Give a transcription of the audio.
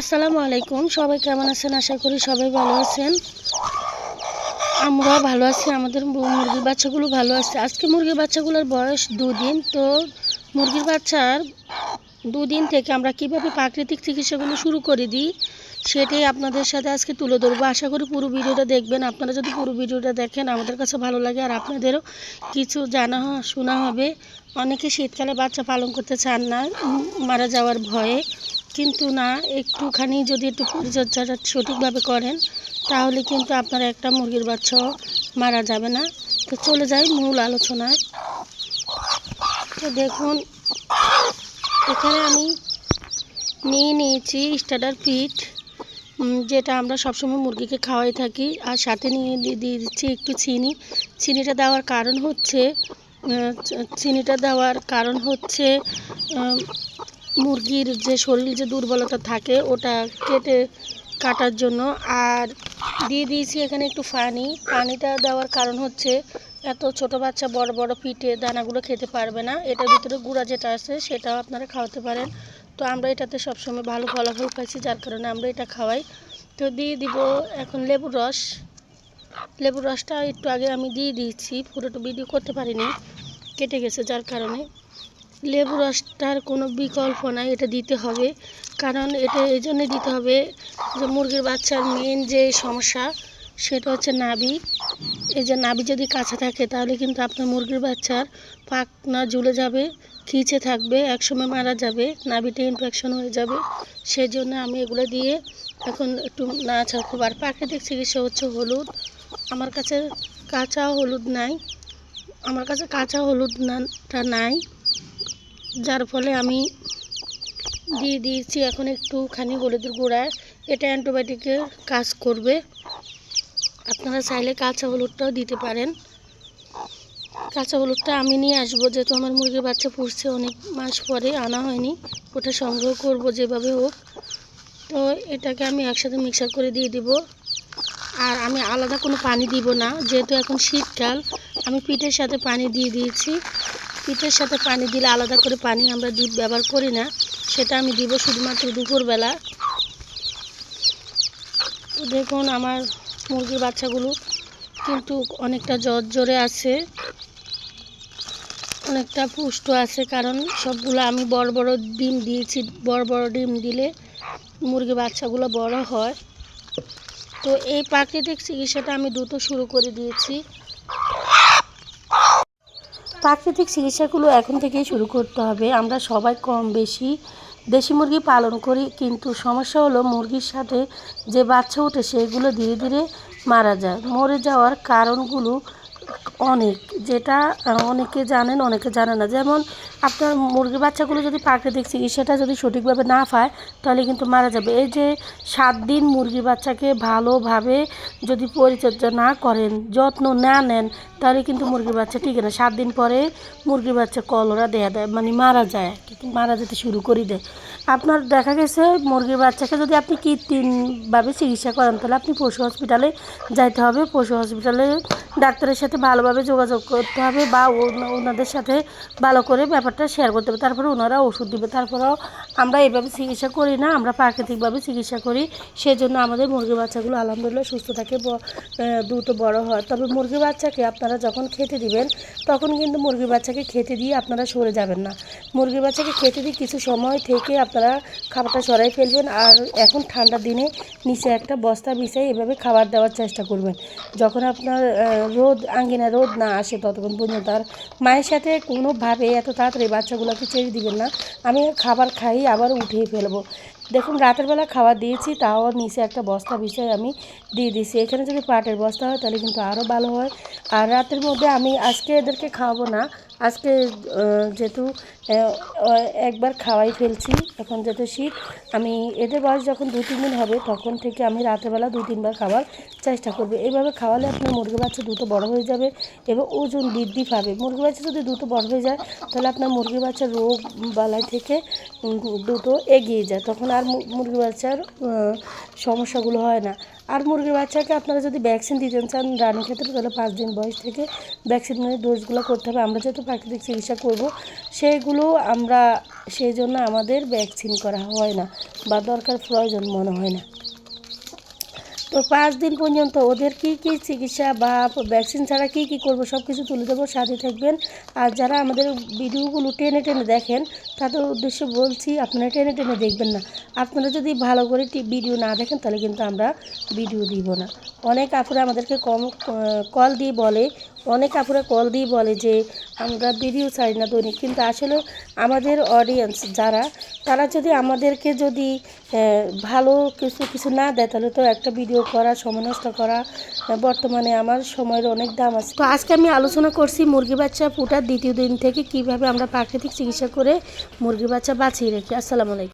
আসসালামু আলাইকুম। সবাই কেমন আছেন? আশা করি সবাই ভালো আছেন। আমরাও ভালো আছি। আমাদের মুরগির বাচ্চাগুলো ভালো আছে। আজকে মুরগির বাচ্চাগুলোর বয়স দুদিন। তো মুরগির বাচ্চার দুদিন থেকে আমরা কীভাবে প্রাকৃতিক চিকিৎসাগুলো শুরু করে দিই, সেটাই আপনাদের সাথে আজকে তুলে ধরবো। আশা করি পুরো ভিডিওটা দেখবেন। আপনারা যদি পুরো ভিডিওটা দেখেন, আমাদের কাছে ভালো লাগে আর আপনাদেরও কিছু জানা শোনা হবে। অনেকে শীতকালে বাচ্চা পালন করতে চান না, মারা যাওয়ার ভয়ে। কিন্তু না, একটুখানি যদি একটু পরিচর্যাটা সঠিকভাবে করেন, তাহলে কিন্তু আপনার একটা মুরগির বাচ্চাও মারা যাবে না। তো চলে যাই মূল আলোচনায়। তো দেখুন, এখানে আমি নিয়ে নিয়েছি স্টার্টার ফিট যেটা আমরা সবসময় মুরগিকে খাওয়াই থাকি, আর সাথে নিয়ে দিয়ে দিচ্ছি একটু চিনি। চিনিটা দেওয়ার কারণ হচ্ছে চিনিটা দেওয়ার কারণ হচ্ছে মুরগির যে শরীর যে দুর্বলতা থাকে, ওটা কেটে কাটার জন্য। আর দিয়ে দিয়েছি এখানে একটু পানি। পানিটা দেওয়ার কারণ হচ্ছে, এত ছোট বাচ্চা বড় বড় পিঠে দানাগুলো খেতে পারবে না। এটার ভিতরে গুঁড়া যেটা আছে, সেটাও আপনারা খাওয়াতে পারেন। তো আমরা এটাতে সবসময় ভালো ফলাফল পাইছি, যার কারণে আমরা এটা খাওয়াই। তো দিয়ে দিব এখন লেবুর রস। লেবুর রসটা একটু আগে আমি দিয়ে দিয়েছি, পুরোটা ভিডিও করতে পারিনি, কেটে গেছে যার কারণে। লেবু রসটার কোনো বিকল্প নাই, এটা দিতে হবে। কারণ এটা এই জন্যে দিতে হবে যে মুরগির বাচ্চার মেন যে সমস্যা, সেটা হচ্ছে নাভি। এই যে নাভি যদি কাছে থাকে, তাহলে কিন্তু আপনার মুরগির বাচ্চার পাখনা ঝুলে যাবে, খিচে থাকবে, একসময় মারা যাবে নাভিতে ইনফেকশন হয়ে যাবে। সেই জন্য আমি এগুলো দিয়ে এখন একটু নাড়াচাড়া করব। আর প্রাকৃতিক চিকিৎসা হচ্ছে হলুদ। আমার কাছে কাঁচা হলুদ নাই। আমার কাছে কাঁচা হলুদ নাটা নাই। যার ফলে আমি দিয়ে দিয়েছি এখন একটুখানি হলুদের গুঁড়া। এটা অ্যান্টিবায়োটিকের কাজ করবে। আপনারা চাইলে কাঁচা হলুদটাও দিতে পারেন। কাঁচা হলুদটা আমি নিয়ে আসব, যেহেতু আমার মুরগির বাচ্চা পুষছে অনেক মাস পরে, আনা হয়নি। ওটা সংগ্রহ করব যেভাবে হোক। তো এটাকে আমি একসাথে মিক্সার করে দিয়ে দিব। আর আমি আলাদা কোনো পানি দিব না, যেহেতু এখন শীতকাল, আমি পিঠের সাথে পানি দিয়ে দিয়েছি। পিঠের সাথে পানি দিলে আলাদা করে পানি আমরা ডিপ ব্যবহার করি না, সেটা আমি দিব শুধুমাত্র দুপুরবেলা। দেখুন আমার মুরগির বাচ্চাগুলো কিন্তু অনেকটা জ্বর জ্বরে আছে, অনেকটা পুষ্ট আছে, কারণ সবগুলো আমি বড় বড় ডিম দিয়েছি, বড় বড় ডিম দিলে মুরগি বাচ্চাগুলো বড় হয়। তো এই প্রাকৃতিক চিকিৎসাটা আমি দ্রুত শুরু করে দিয়েছি। প্রাকৃতিক চিকিৎসাগুলো এখন থেকেই শুরু করতে হবে। আমরা সবাই কম বেশি দেশি মুরগি পালন করি, কিন্তু সমস্যা হলো মুরগির সাথে যে বাচ্চা উঠে সেগুলো ধীরে ধীরে মারা যায়। মরে যাওয়ার কারণগুলো অনেক, যেটা অনেকে জানেন, অনেকে জানে না। যেমন আপনার মুরগি বাচ্চাগুলো যদি প্রাকৃতিক চিকিৎসাটা যদি সঠিকভাবে না পায়, তাহলে কিন্তু মারা যাবে। এই যে সাত দিন মুরগি বাচ্চাকে ভালোভাবে যদি পরিচর্যা না করেন, যত্ন না নেন, তাহলে কিন্তু মুরগি বাচ্চা ঠিক না। সাত দিন পরে মুরগি বাচ্চা কলরা দেয়া দেয় মানে মারা যায় মারা যেতে শুরু করে দেয়। আপনার দেখা গেছে মুরগির বাচ্চাকে যদি আপনি কৃত্রিমভাবে চিকিৎসা করেন, তাহলে আপনি পশু হসপিটালে যাইতে হবে। পশু হসপিটালে ডাক্তারের সাথে ভালোভাবে যোগাযোগ করতে হবে বা ওনাদের সাথে ভালো করে ব্যাপারটা শেয়ার করতে হবে, তারপরে ওনারা ওষুধ দিবে, তারপরেও আমরা এইভাবে চিকিৎসা করি না, আমরা প্রাকৃতিকভাবে চিকিৎসা করি, সেজন্য আমাদের মুরগি বাচ্চাগুলো আলহামদুলিল্লাহ সুস্থ থাকে দ্রুত বড় হয়। তবে মুরগি বাচ্চাকে আপনারা যখন খেতে দিবেন, তখন কিন্তু মুরগি বাচ্চাকে খেতে দিয়ে আপনারা সরে যাবেন না। মুরগি বাচ্চাকে খেতে দিয়ে কিছু সময় থেকে আপনারা খাবারটা সরাই ফেলবেন, আর এখন ঠান্ডার দিনে নিচে একটা বস্তা বিছাই এভাবে খাবার দেওয়ার চেষ্টা করবেন। যখন আপনার রোদ, আঙ্গিনা রোদ না আসে ততক্ষণ পর্যন্ত আর মায়ের সাথে কোনোভাবে এত তাড়াতাড়ি বাচ্চাগুলোকে ছেড়ে দিবেন না। আমি খাবার খাই আবার উঠিয়ে ফেলব। দেখুন, রাতের বেলা খাবার দিয়েছি, তাও নিচে একটা বস্তা বিছাই আমি দিয়ে দিয়েছি। এখানে যদি পাটের বস্তা হয়, তাহলে কিন্তু আরও ভালো হয়। আর রাতের মধ্যে আমি আজকে এদেরকে খাওয়াবো না। আজকে যেহেতু একবার খাওয়াই ফেলছি, এখন যেহেতু শীত, আমি, এদের বয়স যখন দু তিন দিন হবে, তখন থেকে আমি রাতেরবেলা দু তিনবার খাওয়ার চেষ্টা করব। এইভাবে খাওয়ালে আপনার মুরগি বাচ্চা দ্রুত বড় হয়ে যাবে এবং ওজন বৃদ্ধি পাবে। মুরগি বাচ্চা যদি দ্রুত বড় হয়ে যায়, তাহলে আপনার মুরগি বাচ্চার রোগ বালাই থেকে দ্রুত এগিয়ে যায়। তখন আর মুরগি বাচ্চার সমস্যাগুলো হয় না। আর মুরগির বাচ্চাকে আপনারা যদি ভ্যাকসিন দিতে চান রানীর ক্ষেত্রে, তাহলে পাঁচ দিন বয়স থেকে ভ্যাকসিনের ডোজগুলো করতে হবে। আমরা যেহেতু প্রাকৃতিক চিকিৎসা করব সেইগুলো আমরা, সেই জন্য আমাদের ভ্যাকসিন করা হয় না বা দরকার প্রয়োজন মনে হয় না। তো পাঁচ দিন পর্যন্ত ওদের কি কি চিকিৎসা বা ভ্যাকসিন ছাড়া কি কি করব সব কিছু তুলে দেবো সাথে থাকবেন। আর যারা আমাদের ভিডিওগুলো টেনে টেনে দেখেন তাদের উদ্দেশ্যে বলছি, আপনারা টেনে টেনে দেখবেন না। আপনারা যদি ভালো করে ভিডিও না দেখেন, তাহলে কিন্তু আমরা ভিডিও দিব না। অনেক আপুরা আমাদেরকে কম কল দিয়ে বলে, অনেক আপুরা কল দিয়ে বলে যে, আমরা ভিডিও চাই না দৈনিক। কিন্তু আসলে আমাদের অডিয়েন্স যারা, তারা যদি আমাদেরকে যদি ভালো কিছু কিছু না দেয়, তাহলে তো একটা ভিডিও করা সময় নষ্ট করা বর্তমানে আমার সময়ের অনেক দাম আছে। তো আজকে আমি আলোচনা করছি মুরগি বাচ্চা ফুটার দ্বিতীয় দিন থেকে কীভাবে আমরা প্রাকৃতিক চিকিৎসা করে মুরগি বাচ্চা বাঁচিয়ে রেখি। আসসালামু আলাইকুম।